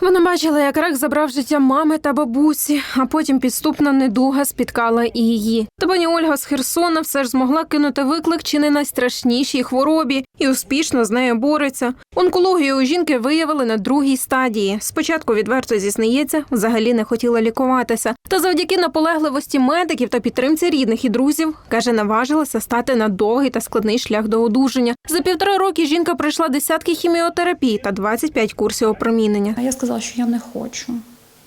Вона бачила, як рак забрав життя мами та бабусі, а потім підступна недуга спіткала і її. Та пані Ольга з Херсона все ж змогла кинути виклик чи не найстрашнішій хворобі і успішно з нею бореться. Онкологію у жінки виявили на другій стадії. Спочатку відверто зізнається, взагалі не хотіла лікуватися. Та завдяки наполегливості медиків та підтримці рідних і друзів каже, наважилася стати на довгий та складний шлях до одужання. За півтора роки жінка пройшла десятки хіміотерапій та 25 курсів опромінення. Я сказала, що я не хочу.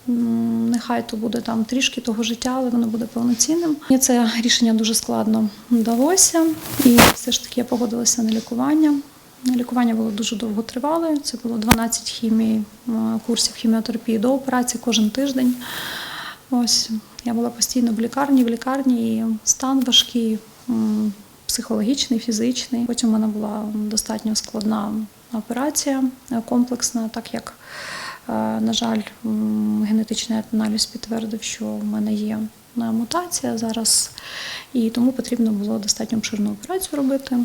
Нехай то буде там трішки того життя, але воно буде повноцінним. Мені це рішення дуже складно вдалося, і все ж таки я погодилася на лікування. Лікування було дуже довго тривале. Це було 12 хімії, курсів хіміотерапії до операції кожен тиждень. Ось я була постійно в лікарні, в лікарні і стан важкий, психологічний, фізичний. Потім у мене була достатньо складна операція е, комплексна, так як, е, на жаль, генетичний аналіз підтвердив, що в мене є е, мутація зараз, і тому потрібно було достатньо обширну операцію робити.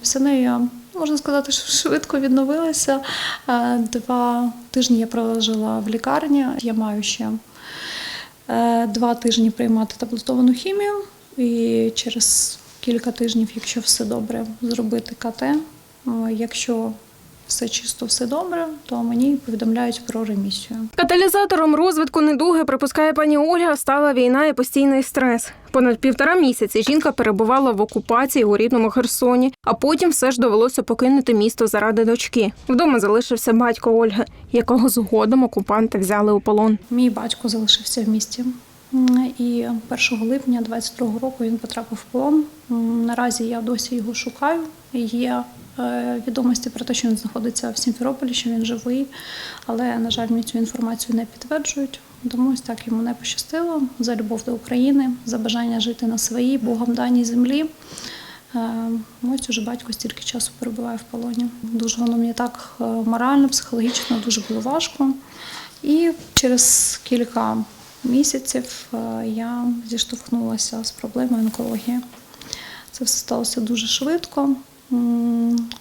Після неї я можна сказати, що швидко відновилася. Е, Два тижні я пролежала в лікарні. Я маю ще е, два тижні приймати таблетовану хімію, і через кілька тижнів, якщо все добре, зробити КТ. Е, Якщо все чисто, все добре, то мені повідомляють про ремісію. Каталізатором розвитку недуги, припускає пані Ольга, стала війна і постійний стрес. Понад півтора місяці жінка перебувала в окупації у рідному Херсоні, а потім все ж довелося покинути місто заради дочки. Вдома залишився батько Ольги, якого згодом окупанти взяли у полон. Мій батько залишився в місті. І 1 липня 22-го року він потрапив в полон. Наразі я досі його шукаю. Є відомості про те, що він знаходиться в Сімферополі, що він живий, але, на жаль, мені цю інформацію не підтверджують. Тому ось так йому не пощастило за любов до України, за бажання жити на своїй Богом даній землі. Е, Ось уже батько стільки часу перебуває в полоні. Дуже воно мені так е, морально, психологічно дуже було важко. І через кілька місяців е, я зіштовхнулася з проблемою онкології. Це все сталося дуже швидко.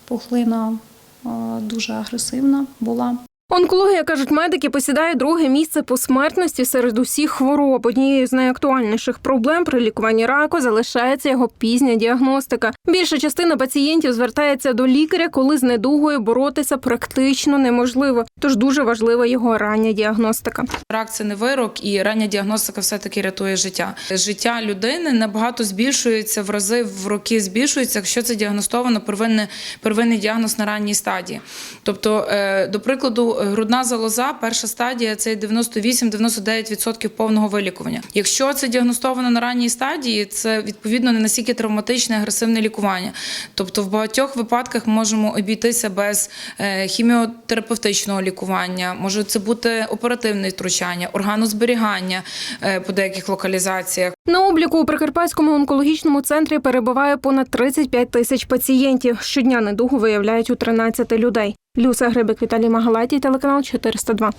Пухлина дуже агресивна була. Онкологія, кажуть медики, посідає друге місце по смертності серед усіх хвороб. Однією з найактуальніших проблем при лікуванні раку залишається його пізня діагностика. Більша частина пацієнтів звертається до лікаря, коли з недугою боротися практично неможливо. Тож дуже важлива його рання діагностика. Рак це не вирок, і рання діагностика все-таки рятує життя. Життя людини набагато збільшується в рази в роки збільшується, якщо це діагностовано первинне, первинний діагноз на ранній стадії. Тобто, е, до прикладу, грудна залоза, перша стадія це 98-99% повного вилікування. Якщо це діагностовано на ранній стадії, це відповідно не настільки травматичне агресивне лікування. Тобто, в багатьох випадках можемо обійтися без е, хіміотерапевтичного лікування, може це бути оперативне втручання, органозберігання е, по деяких локалізаціях. На обліку у Прикарпатському онкологічному центрі перебуває понад 35 тисяч пацієнтів. Щодня недугу виявляють у 13 людей. Люся Грибик, Віталій Магалаті, телеканал 402.